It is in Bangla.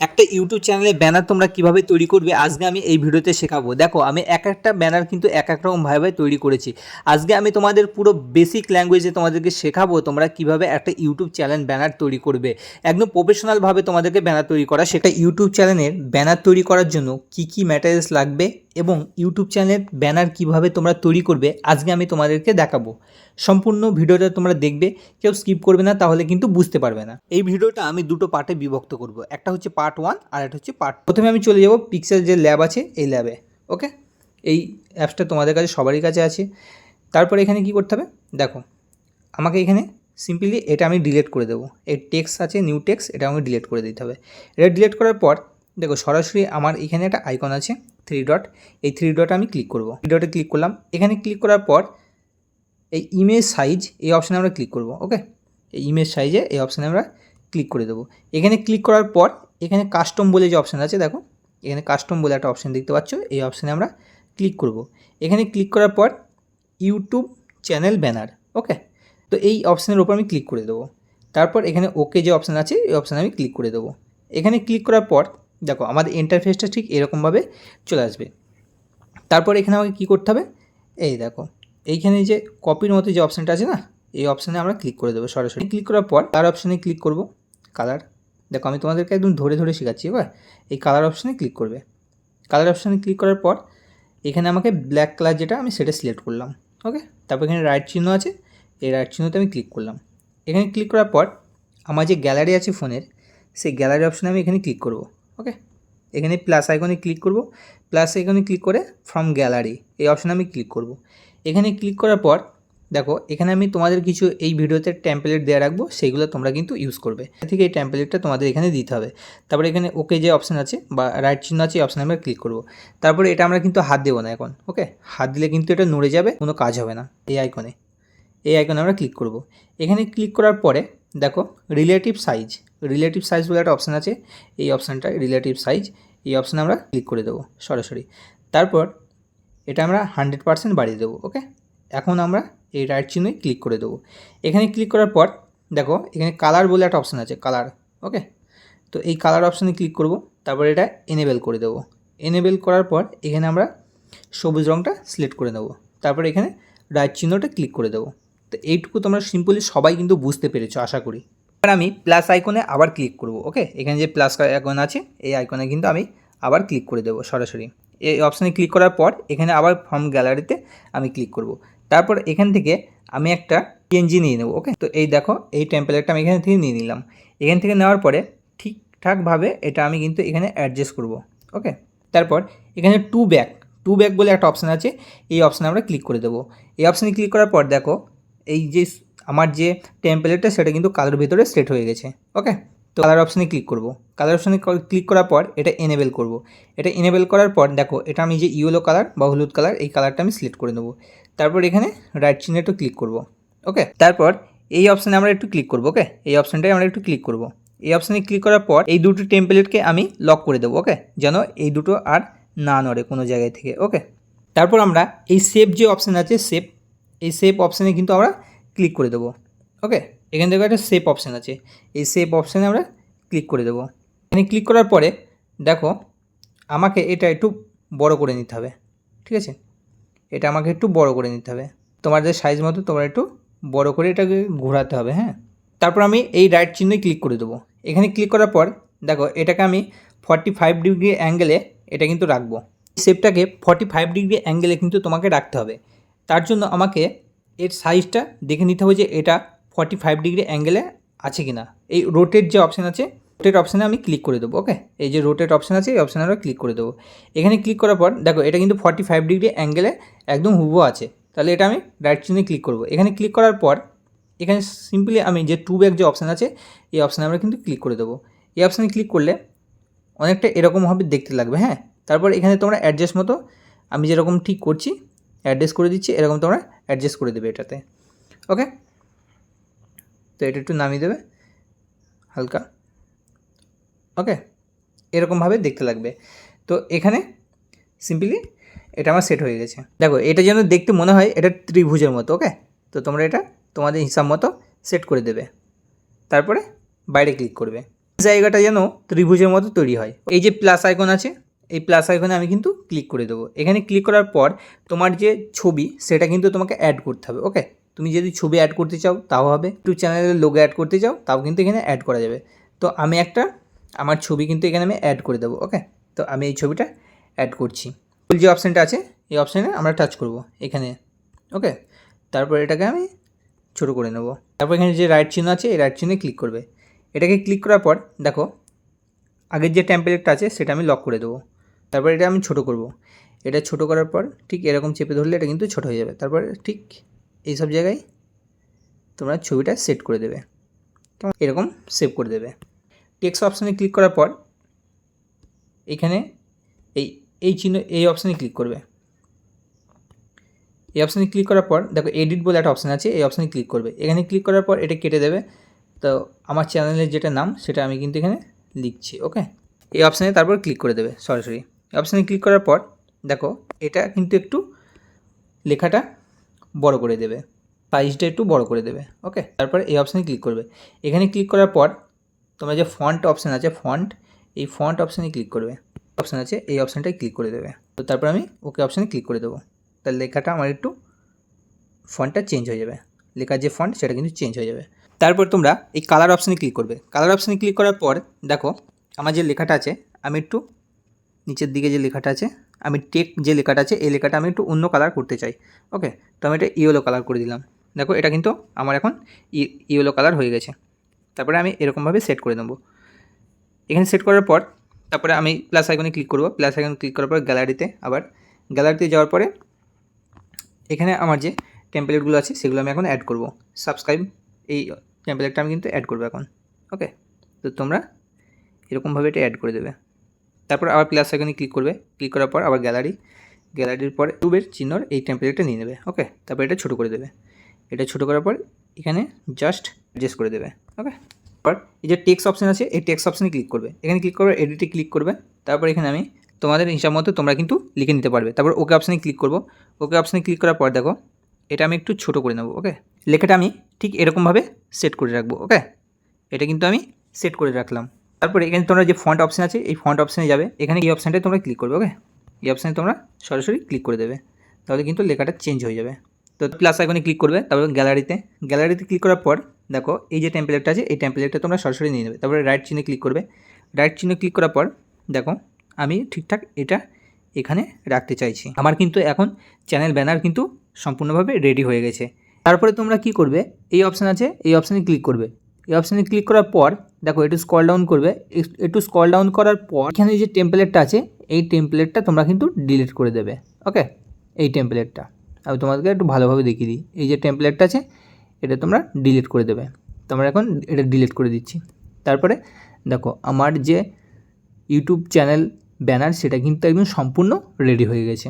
একটা ইউটিউব চ্যানেলে ব্যানার তোমরা কীভাবে তৈরি করবে আজকে আমি এই ভিডিওতে শেখাবো। দেখো, আমি এক একটা ব্যানার কিন্তু এক এক রকম ভাবে তৈরি করেছি। আজকে আমি তোমাদের পুরো বেসিক ল্যাঙ্গুয়েজে তোমাদেরকে শেখাবো তোমরা কীভাবে একটা ইউটিউব চ্যানেল ব্যানার তৈরি করবে। একদম প্রফেশনালভাবে তোমাদেরকে ব্যানার তৈরি করা, সেটা ইউটিউব চ্যানেলের ব্যানার তৈরি করার জন্য কি কি ম্যাটেরিয়ালস লাগবে এবং ইউটিউব চ্যানেলের ব্যানার কীভাবে তোমরা তৈরি করবে, আজকে আমি তোমাদেরকে দেখাবো। সম্পূর্ণ ভিডিওটা তোমরা দেখবে কেউ স্কিপ করবে না তাহলে কিন্তু বুঝতে পারবে না। এই ভিডিওটা আমি দুটো পার্টে বিভক্ত করব। একটা হচ্ছে পার্ট ওয়ান আর একটা হচ্ছে পার্ট প্রথমে আমি চলে যাব পিক্সেল যে ল্যাব আছে এই ল্যাবে ওকে এই অ্যাপসটা তোমাদের কাছে সবারই কাছে আছে। তারপরে এখানে কি করতে হবে? দেখো আমাকে এখানে সিম্পলি এটা আমি ডিলিট করে দেবো। এই টেক্স আছে নিউ টেক্স এটা আমাকে ডিলিট করে দিতে হবে। এটা ডিলিট করার পর দেখো সরাসরি আমার এখানে একটা আইকন আছে থ্রি ডট এই থ্রি ডট আমি ক্লিক করব। থ্রি ডটে ক্লিক করলাম। এখানে ক্লিক করার পর এই ইমেজ সাইজ এই অপশানে আমরা ক্লিক করব ওকে এই ইমেজ সাইজে এই অপশানে আমরা ক্লিক করে দেবো। এখানে ক্লিক করার পর, এখানে কাস্টম বলে যে অপশান আছে, দেখো, এখানে কাস্টম বলে একটা অপশান দেখতে পাচ্ছ, এই অপশানে আমরা ক্লিক করব। এখানে ক্লিক করার পর ইউটিউব চ্যানেল ব্যানার ওকে তো এই অপশানের ওপর আমি ক্লিক করে দেবো। তারপর এখানে ওকে যে অপশান আছে, এই অপশানে আমি ক্লিক করে দেবো। এখানে ক্লিক করার পর, দেখো, আমাদের ইন্টারফেসটা ঠিক এরকমভাবে চলে আসবে। তারপর এখানে আমাকে কী করতে হবে? এই দেখো এইখানে যে কপির মতো যে অপশানটা আছে না, এই অপশানে আমরা ক্লিক করে দেবো সরাসরি। ক্লিক করার পর তার অপশানে ক্লিক করব। কালার দেখো আমি তোমাদেরকে একদম ধরে ধরে শেখাচ্ছি, এবার এই কালার অপশানে ক্লিক করবে। কালার অপশানে ক্লিক করার পর এখানে আমাকে ব্ল্যাক কালার যেটা, আমি সেটা সিলেক্ট করলাম ওকে তারপর এখানে রাইট চিহ্ন আছে, এই রাইট চিহ্নতে আমি ক্লিক করলাম। এখানে ক্লিক করার পর আমার যে গ্যালারি আছে ফোনের সেই গ্যালারি অপশানে আমি এখানে ক্লিক করব ওকে এখানে প্লাস আইকনে ক্লিক করব। প্লাস আইকনে ক্লিক করে ফ্রম গ্যালারি এই অপশানে আমি ক্লিক করব। এখানে ক্লিক করার পর, দেখো, এখানে আমি তোমাদের কিছু এই ভিডিওতে ট্যাম্পলেট দেওয়া রাখব, সেইগুলো তোমরা কিন্তু ইউজ করবে। ঠিক এই ট্যাম্পলেটটা তোমাদের এখানে দিতে হবে। তারপরে এখানে ওকে যে অপশান আছে বা রাইট চিহ্ন আছে, এই অপশানে আমরা ক্লিক করব। তারপরে এটা আমরা কিন্তু হাত দেবো না এখন ওকে হাত দিলে কিন্তু এটা নড়ে যাবে, কোনো কাজ হবে না, এই আইকনে এই আইকনে আমরা ক্লিক করব। এখানে ক্লিক করার পরে, দেখো রিলেটিভ সাইজ রিলেটিভ সাইজ বলে একটা অপশান আছে, এই অপশানটা রিলেটিভ সাইজ এই অপশানে আমরা ক্লিক করে দেবো, সরাসরি। তারপর এটা আমরা হান্ড্রেড পার্সেন্ট বাড়িয়ে দেবো ওকে এখন আমরা এই রাইট চিহ্নই ক্লিক করে দেবো। এখানে ক্লিক করার পর, দেখো, এখানে কালার বলে একটা অপশান আছে কালার ওকে তো এই কালার অপশানে ক্লিক করব, তারপর এটা এনেবেল করে দেবো। এনেবেল করার পর, এখানে আমরা সবুজ রঙটা সিলেক্ট করে দেবো তারপর এখানে রাইট চিহ্নটা ক্লিক করে দেবো। তো এইটুকু তোমরা সিম্পলি সবাই কিন্তু বুঝতে পেরেছ, আশা করি। এবার আমি প্লাস আইকনে আবার ক্লিক করব ওকে এখানে যে প্লাস আইকন আছে, এই আইকনে কিন্তু আমি আবার ক্লিক করে দেবো, সরাসরি। এই অপশানে ক্লিক করার পর এখানে আবার ফর্ম গ্যালারিতে আমি ক্লিক করব। তারপর এখান থেকে আমি একটা পিএনজি নিয়ে নেব ওকে তো এই দেখো, এই টেম্পলেটটা আমি এখান থেকে নিয়ে নিলাম। এখান থেকে নেওয়ার পরে ঠিকঠাকভাবে এটা আমি কিন্তু এখানে অ্যাডজাস্ট করব ওকে তারপর এখানে টু ব্যাক টু ব্যাক বলে একটা অপশান আছে, এই অপশানে আমরা ক্লিক করে দেবো। এই অপশানে ক্লিক করার পর দেখো, এই যে আমার যে টেম্পলেটটা সেটা কিন্তু কালার ভিতরে সেট হয়ে গেছে ওকে তো কালার অপশানে ক্লিক করব। কালার অপশানে ক্লিক করার পর এটা এনেবেল করব। এটা এনেবেল করার পর দেখো, এটা আমি যে ইয়েলো কালার বা হলুদ কালার এই কালারটা আমি সিলেক্ট করে নেব। তারপর এখানে রাইট চিহ্নে একটু ক্লিক করব ওকে তারপর এই অপশানে আমরা একটু ক্লিক করব ওকে এই অপশানটাই আমরা একটু ক্লিক করব। এই অপশানে ক্লিক করার পর এই দুটো টেম্পলেটকে আমি লক করে দেবো ওকে যেন এই দুটো আর না নড়ে কোনো জায়গায় থেকে ওকে তারপর আমরা এই সেভ যে অপশান আছে সেভ এই সেভ অপশানে কিন্তু আমরা ক্লিক করে দেবো ওকে এখান থেকে একটা সেভ অপশান আছে। এই সেভ অপশানে আমরা ক্লিক করে দেবো। এখানে ক্লিক করার পরে দেখো, আমাকে এটা একটু বড় করে নিতে হবে, ঠিক আছে? এটা আমাকে একটু বড় করে নিতে হবে। তোমাদের সাইজ মতো, তোমরা একটু বড় করে এটাকে ঘোরাতে হবে হ্যাঁ? তারপর আমি এই রাইট চিহ্নে ক্লিক করে দেবো। এখানে ক্লিক করার পর দেখো, এটাকে আমি ফর্টি ফাইভ ডিগ্রি অ্যাঙ্গেলে এটা কিন্তু রাখব। শেপটাকে ফর্টি ফাইভ ডিগ্রি অ্যাঙ্গেলে কিন্তু তোমাকে রাখতে হবে। তার জন্য আমাকে এর সাইজটা দেখে নিতে হবে যে এটা ফর্টি ফাইভ ডিগ্রি অ্যাঙ্গেলে আছে কি না এই রোটেট যে অপশান আছে রোটেট অপশানে আমি ক্লিক করে দেবো ওকে এই যে রোটেট অপশান আছে, এই অপশানে আমরা ক্লিক করে দেবো। এখানে ক্লিক করার পর, দেখো, এটা কিন্তু ফর্টি ফাইভ ডিগ্রি অ্যাঙ্গেলে একদম হুবো আছে। তাহলে এটা আমি রাইট চিহ্নে ক্লিক করব। এখানে ক্লিক করার পর, এখানে সিম্পলি আমি যে টু ব্যাক যে অপশান আছে, এই অপশানে আমরা কিন্তু ক্লিক করে দেবো। এই অপশানে ক্লিক করলে অনেকটা এরকমভাবে দেখতে লাগবে হ্যাঁ? তারপর এখানে তোমরা অ্যাডজাস্ট মতো, আমি যেরকম ঠিক করছি অ্যাডজাস্ট করে দিচ্ছি, এরকম তোমরা অ্যাডজাস্ট করে দেবে এটাতে ওকে তো এটা একটু নামিয়ে দেবে, হালকা। ওকে এরকমভাবে দেখতে লাগবে। তো এখানে সিম্পলি এটা আমার সেট হয়ে গেছে। দেখো, এটা যেন দেখতে মনে হয় এটা ত্রিভুজের মতো ওকে তো তোমরা এটা তোমাদের হিসাব মতো সেট করে দেবে। তারপরে বাইরে ক্লিক করবে। জায়গাটা যেন ত্রিভুজের মতো তৈরি হয়। এই যে প্লাস আইকন আছে, এই প্লাস আইকনে আমি কিন্তু ক্লিক করে দেবো। এখানে ক্লিক করার পর তোমার যে ছবি, সেটা কিন্তু তোমাকে অ্যাড করতে হবে ওকে তুমি যদি ছবি অ্যাড করতে চাও, তাও হবে। ইউটিউব চ্যানেলের লোগো অ্যাড করতে চাও তাও কিন্তু এখানে অ্যাড করা যাবে। তো আমি একটা, আমার ছবি কিন্তু এখানে আমি অ্যাড করে দেবো ওকে তো আমি এই ছবিটা অ্যাড করছি। ফুল যে অপশানটা আছে, এই অপশানে আমরা টাচ করব, এখানে ওকে তারপর এটাকে আমি ছোটো করে নেব। তারপর এখানে যে রাইট চিহ্ন আছে, এই রাইট চিহ্নে ক্লিক করবে। এটাকে ক্লিক করার পর, দেখো, আগের যে টেম্পলেটটা আছে, সেটা আমি লক করে দেবো। তারপর এটা আমি ছোটো করব। এটা ছোটো করার পর, ঠিক এরকম চেপে ধরলে এটা কিন্তু ছোটো হয়ে যাবে। তারপর ঠিক এই সব জায়গায় তোমরা ছবিটা সেট করে দেবে। কেমন? এরকম সেভ করে দেবে। টেক্সট অপশানে ক্লিক করার পর এখানে এই এই চিহ্ন, এই অপশানে ক্লিক করবে। এই অপশানে ক্লিক করার পর দেখো এডিট বলে একটা অপশান আছে, এই অপশানে ক্লিক করবে। এখানে ক্লিক করার পর এটা কেটে দেবে। তো আমার চ্যানেলের যেটা নাম সেটা আমি কিন্তু এখানে লিখছি ওকে এই অপশানে তারপর ক্লিক করে দেবে, সরাসরি। অপশানে ক্লিক করার পর দেখো এটা কিন্তু একটু লেখাটা বড় করে দেবে। সাইজটা একটু বড় করে দেবে ওকে তারপর এই অপশানে ক্লিক করবে। এখানে ক্লিক করার পর তোমরা যে ফন্ট অপশান আছে ফন্ট এই ফন্ট অপশানে ক্লিক করবে। অপশান আছে, এই অপশানটায় ক্লিক করে দেবে। তো তারপর আমি ওকে অপশানে ক্লিক করে দেবো। তার লেখাটা আমার একটু ফন্টটা চেঞ্জ হয়ে যাবে। লেখার যে ফন্ট সেটা কিন্তু চেঞ্জ হয়ে যাবে। তারপর তোমরা এই কালার অপশানে ক্লিক করবে। কালার অপশানে ক্লিক করার পর দেখো, আমার যে লেখাটা আছে, আমি একটু নিচের দিকে যে লেখাটা আছে আমি টেক যে লেখাটা আছে, এই লেখাটা আমি একটু অন্য কালার করতে চাই। ওকে তো আমি এটা ইয়েলো কালার করে দিলাম। দেখো, এটা কিন্তু আমার এখন ইয়েলো কালার হয়ে গেছে। তারপরে আমি এরকমভাবে সেট করে নেব। এখানে সেট করার পর, তারপরে আমি প্লাস আইকনে ক্লিক করব। প্লাস আইকনে ক্লিক করার পর গ্যালারিতে আবার গ্যালারিতে যাওয়ার পরে, এখানে আমার যে টেম্পলেটগুলো আছে, সেগুলো আমি এখন অ্যাড করব। সাবস্ক্রাইব এই টেম্পলেটটা আমি কিন্তু অ্যাড করব এখন। ওকে তো তোমরা এরকমভাবে এটা অ্যাড করে দেবে। তারপর আবার প্লাস আইকনে ক্লিক করবে। ক্লিক করার পর আবার গ্যালারি গ্যালারির পর টুবের চিহ্নর এই টেম্পলেটটা নিয়ে নেবে ওকে তারপর এটা ছোটো করে দেবে। এটা ছোটো করার পর এখানে জাস্ট অ্যাডজাস্ট করে দেবে ওকে তারপর এই যে টেক্স অপশান আছে, এই টেক্স অপশানে ক্লিক করবে। এখানে ক্লিক করবে এডিটে ক্লিক করবে। তারপর এখানে আমি তোমাদের হিসাব মতো তোমরা কিন্তু লিখে নিতে পারবে। তারপর ওকে অপশানে ক্লিক করব। ওকে অপশানে ক্লিক করার পর দেখো, এটা আমি একটু ছোটো করে নেব ওকে লেখাটা আমি ঠিক এরকমভাবে সেট করে রাখব ওকে এটা কিন্তু আমি সেট করে রাখলাম। তারপরে এখানে তোমরা যে ফন্ট অপশান আছে, এই ফন্ট অপশানে যাবে। এখানে এই অপশানটায় তোমরা ক্লিক করবে ওকে এই অপশানে তোমরা সরাসরি ক্লিক করে দেবে। তাহলে কিন্তু লেখাটা চেঞ্জ হয়ে যাবে। তো প্লাস আইকনে ক্লিক করবে, তারপর গ্যালারিতে গ্যালারিতে ক্লিক করার পর, দেখো, এই যে টেম্পলেটটা আছে, এই টেম্পলেটটা তোমরা সরাসরি নিয়ে নেবে। তারপরে রাইট চিহ্নে ক্লিক করবে। রাইট চিহ্নে ক্লিক করার পর, দেখো, আমি ঠিকঠাক এটা এখানে রাখতে চাইছি। আমার কিন্তু এখন চ্যানেল ব্যানার কিন্তু সম্পূর্ণভাবে রেডি হয়ে গেছে। তারপরে তোমরা কি করবে? এই অপশান আছে, এই অপশানে ক্লিক করবে। এই অপশানে ক্লিক করার পর দেখো, একটু স্কল ডাউন করবে। একটু স্কল ডাউন করার পর এখানে যে টেম্পলেটটা আছে, এই টেম্পলেটটা তোমরা কিন্তু ডিলিট করে দেবে ওকে এই টেম্পলেটটা আমি তোমাদেরকে একটু ভালোভাবে দেখিয়ে দিই। এই যে টেম্পলেটটা আছে, এটা তোমরা ডিলিট করে দেবে। তোমরা এখন এটা ডিলিট করে দিচ্ছি। তারপরে দেখো, আমার যে ইউটিউব চ্যানেল ব্যানার সেটা কিন্তু একদম সম্পূর্ণ রেডি হয়ে গেছে।